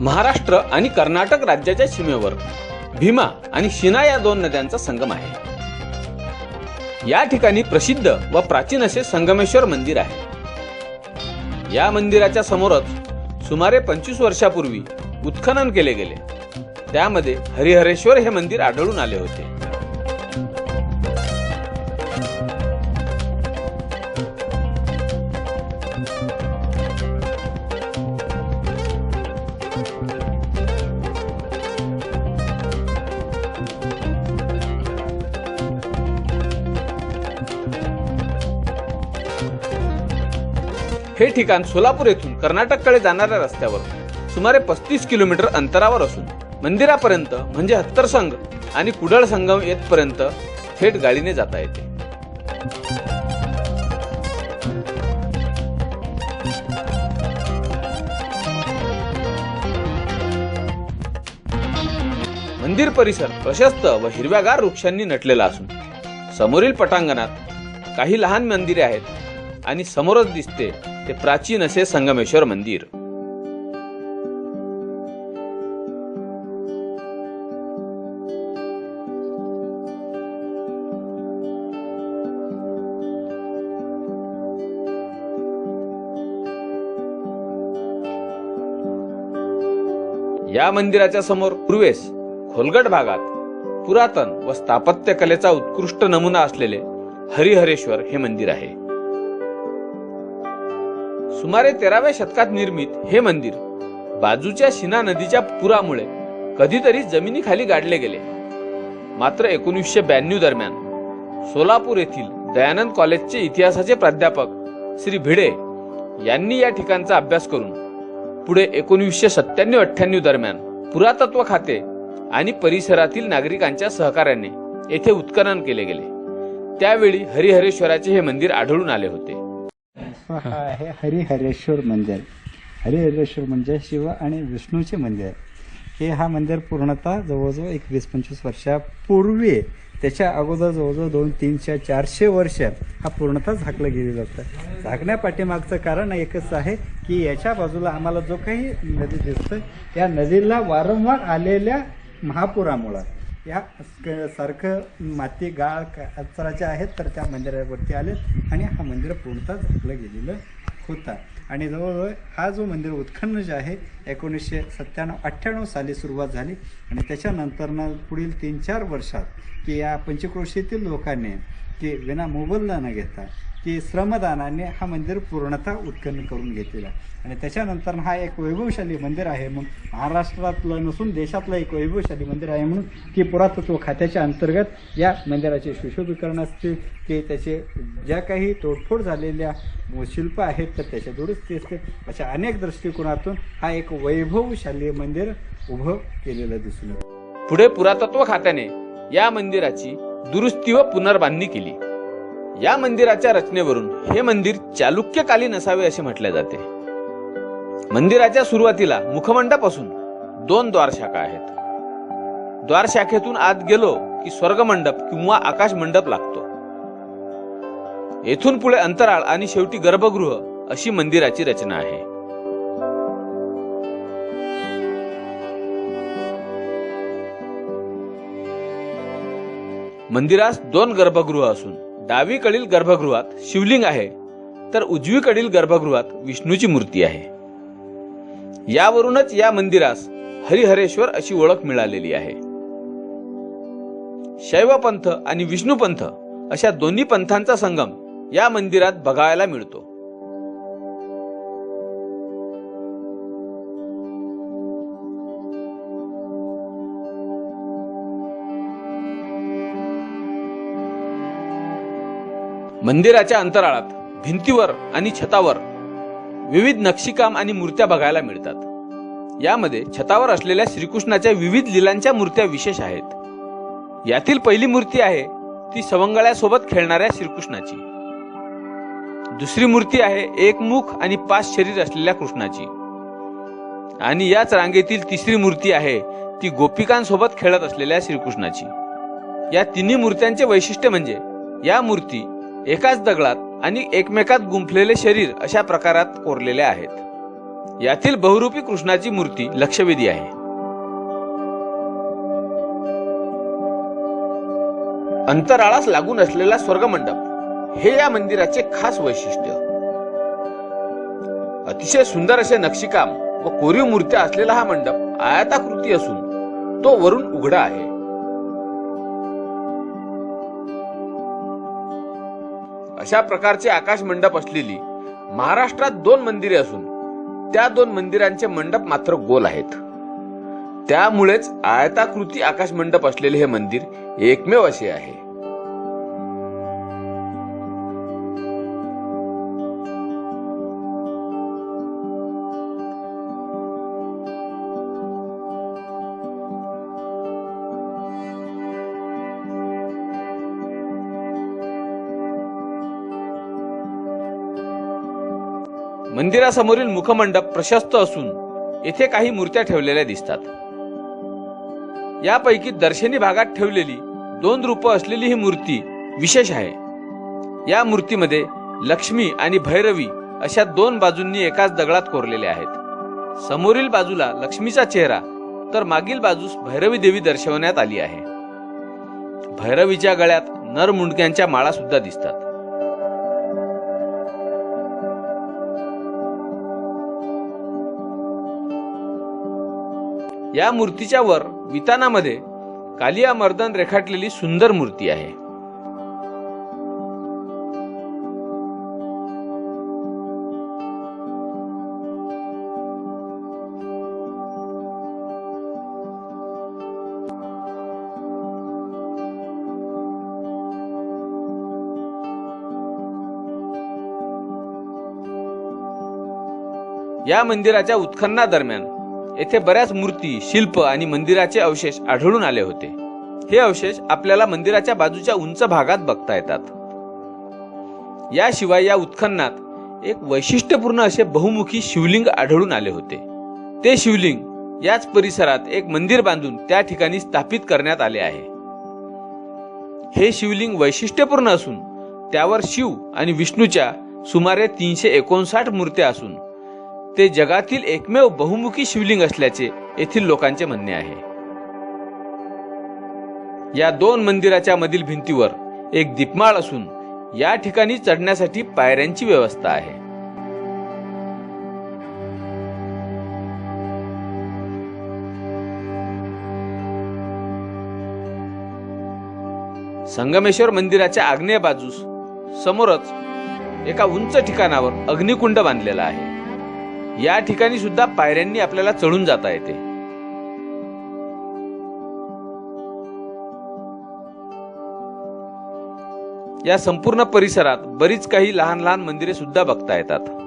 महाराष्ट्र आणि कर्नाटक राज्याच्या सीमेवर भीमा आणि शिना या दोन नद्यांचा संगम आहे. या ठिकाणी प्रसिद्ध व प्राचीन असे संगमेश्वर मंदिर आहे. या मंदिराच्या समोरच सुमारे पंचवीस वर्षापूर्वी उत्खनन केले गेले. त्यामध्ये हरिहरेश्वर हे मंदिर आढळून आले होते. हे ठिकाण सोलापूर येथून कर्नाटककडे जाणाऱ्या रस्त्यावर सुमारे पस्तीस किलोमीटर अंतरावर असून मंदिरापर्यंत म्हणजे हत्तरसंग आणि कुडळ संगम येथपर्यंत थेट गाडीने जाता येते. मंदिर परिसर प्रशस्त व हिरव्यागार वृक्षांनी नटलेला असून समोरील पटांगणात काही लहान मंदिरे आहेत आणि समोरच दिसते ते प्राचीन असे संगमेश्वर मंदिर. या मंदिराच्या समोर पूर्वेस खोलगट भागात पुरातन व स्थापत्य कलेचा उत्कृष्ट नमुना असलेले हरिहरेश्वर हे मंदिर आहे. सुमारे तेराव्या शतकात निर्मित हे मंदिर बाजूच्या शिना नदीच्या पुरामुळे कधीतरी जमिनीखाली गाडले गेले. मात्र एकोणीसशे ब्याण्णव दरम्यान सोलापूर येथील दयानंद कॉलेजचे इतिहासाचे प्राध्यापक श्री भिडे यांनी या ठिकाणचा अभ्यास करून पुढे एकोणीसशे सत्त्याण्णव अठ्ठ्याण्णव दरम्यान पुरातत्व खाते आणि परिसरातील नागरिकांच्या सहकार्याने येथे उत्खनन केले गेले. त्यावेळी हरिहरेश्वराचे हे मंदिर आढळून आले होते. हा हरिहरेश्वर मंदिर. हरिहरेश्वर म्हणजे शिव आणि विष्णूचे मंदिर. हे हा मंदिर पूर्णतः जवळजवळ एक वीस पंचवीस वर्षापूर्वी त्याच्या अगोदर जवळजवळ दोन तीनशे चारशे वर्ष हा पूर्णतः झाकलं गेलेलं होतं. झाकण्यापाठीमागचं कारण एकच आहे की याच्या बाजूला आम्हाला जो काही नदी दिसतं या नदीला वारंवार आलेल्या महापुरामुळं. या क- सारखं माती गाळ कचराच्या आहेत तर त्या मंदिरावरती आले आणि हा मंदिर पूर्णतः झाकलं गेलेलं होता. आणि जवळजवळ हा जो मंदिर उत्खनन जे आहे एकोणीसशे सत्त्याण्णव अठ्ठ्याण्णव साली सुरुवात झाली. आणि त्याच्यानंतरनं पुढील तीन चार वर्षात की या पंचक्रोशीतील लोकांनी की विना मोबदला न घेता की श्रमदानाने हा मंदिर पूर्णतः उत्खनन करून घेतलेला आणि त्याच्यानंतर हा एक वैभवशाली मंदिर आहे. म्हणून महाराष्ट्रातलं नसून देशातलं एक वैभवशाली मंदिर आहे म्हणून की पुरातत्व खात्याच्या अंतर्गत या मंदिराचे सुशोभीकरण असते. ते त्याचे ज्या काही तोडफोड झालेल्या शिल्प आहेत तर त्याच्या दुरुस्ती असते. अशा अनेक दृष्टिकोनातून हा एक वैभवशाली मंदिर उभं केलेलं दिसून पुढे पुरातत्व खात्याने या मंदिराची दुरुस्ती व पुनर्बांधणी केली. या मंदिराच्या रचनेवरून हे मंदिर चालुक्यकालीन असावे असे म्हटले जाते. मंदिराच्या सुरुवातीला मुखमंडप असून दोन द्वारशाखा आहेत. द्वारशाखेतून आत गेलो की स्वर्ग मंडप किंवा आकाश मंडप लागतो. येथून पुढे अंतराळ आणि शेवटी गर्भगृह अशी मंदिराची रचना आहे. मंदिरास दोन गर्भगृह असून डावीकडील गर्भगृहात शिवलिंग आहे तर उजवीकडील गर्भगृहात विष्णूची मूर्ती आहे. यावरूनच या मंदिरास हरिहरेश्वर अशी ओळख मिळालेली आहे. शैव पंथ आणि विष्णू पंथ अशा दोन्ही पंथांचा संगम या मंदिरात बघायला मिळतो. मंदिराच्या अंतराळात भिंतीवर आणि छतावर विविध नक्षीकाम आणि मूर्त्या बघायला मिळतात. यामध्ये छतावर असलेल्या श्रीकृष्णाच्या विविध लिलांच्या मूर्त्या विशेष आहेत. यातील पहिली मूर्ती आहे ती सवंगळ्यासोबत खेळणाऱ्या श्रीकृष्णाची. दुसरी मूर्ती आहे एक मुख आणि पाच शरीर असलेल्या कृष्णाची. आणि याच रांगेतील तिसरी मूर्ती आहे ती गोपिकांसोबत खेळत असलेल्या श्रीकृष्णाची. या तिन्ही मूर्त्यांचे वैशिष्ट्य म्हणजे या मूर्ती एकाच दगडात आणि एकमेकात गुंफलेले शरीर अशा प्रकारात कोरलेले आहेत. यातील बहुरूपी कृष्णाची मूर्ती लक्षवेधी आहे. अंतराळास लागून असलेला स्वर्गमंडप हे या मंदिराचे खास वैशिष्ट्य. अतिशय सुंदर असे नक्षीकाम व कोरीव मूर्त्या असलेला हा मंडप आयताकृती असून तो वरून उघडा आहे. अशा प्रकारचे आकाश मंडप असलेली महाराष्ट्रात दोन मंदिरे असून त्या दोन मंदिरांचे मंडप मात्र गोल आहेत. त्यामुळेच आयताकृती आकाश मंडप असलेले हे मंदिर एकमेव असे आहे. मंदिरासमोरील मुखमंडप प्रशस्त असून येथे काही मूर्त्या ठेवलेल्या दिसतात. यापैकी दर्शनी भागात ठेवलेली दोन रूप असलेली ही मूर्ती विशेष आहे. या मूर्तीमध्ये लक्ष्मी आणि भैरवी अशा दोन बाजूंनी एकाच दगडात कोरलेल्या आहेत. समोरील बाजूला लक्ष्मीचा चेहरा तर मागील बाजूस भैरवी देवी दर्शवण्यात आली आहे. भैरवीच्या गळ्यात नर मुंडक्यांच्या माळा सुद्धा दिसतात. या मूर्तीच्या वर वितानामध्ये कालिया मर्दन रेखाटलेली सुंदर मूर्ती आहे. या मंदिराच्या उत्खननादरम्यान येथे बऱ्याच मूर्ती शिल्प आणि मंदिराचे अवशेष आढळून आले होते. हे अवशेष आपल्याला मंदिराच्या बाजूच्या उंच भागात बघता येतात. याशिवाय या उत्खननात एक वैशिष्ट्यपूर्ण असे बहुमुखी शिवलिंग आढळून आले होते. ते शिवलिंग याच परिसरात एक मंदिर बांधून त्या ठिकाणी स्थापित करण्यात आले आहे. हे शिवलिंग वैशिष्ट्यपूर्ण असून त्यावर शिव आणि विष्णूच्या सुमारे तीनशे एकोणसाठ मूर्त्या असून ते जगातील एकमेव बहुमुखी शिवलिंग असल्याचे येथील लोकांचे म्हणणे आहे. या दोन मंदिराच्या मधील भिंतीवर एक दीपमाळ असून या ठिकाणी चढण्यासाठी पायऱ्यांची व्यवस्था आहे. संगमेश्वर मंदिराच्या आग्नेय बाजूस समोरच एका उंच ठिकाणावर अग्निकुंड बांधलेला आहे. या ठिकाणी सुद्धा पायऱ्यांनी आपल्याला चढून जाता येते. या संपूर्ण परिसरात बरीच काही लहान लहान मंदिरे सुद्धा बघता येतात.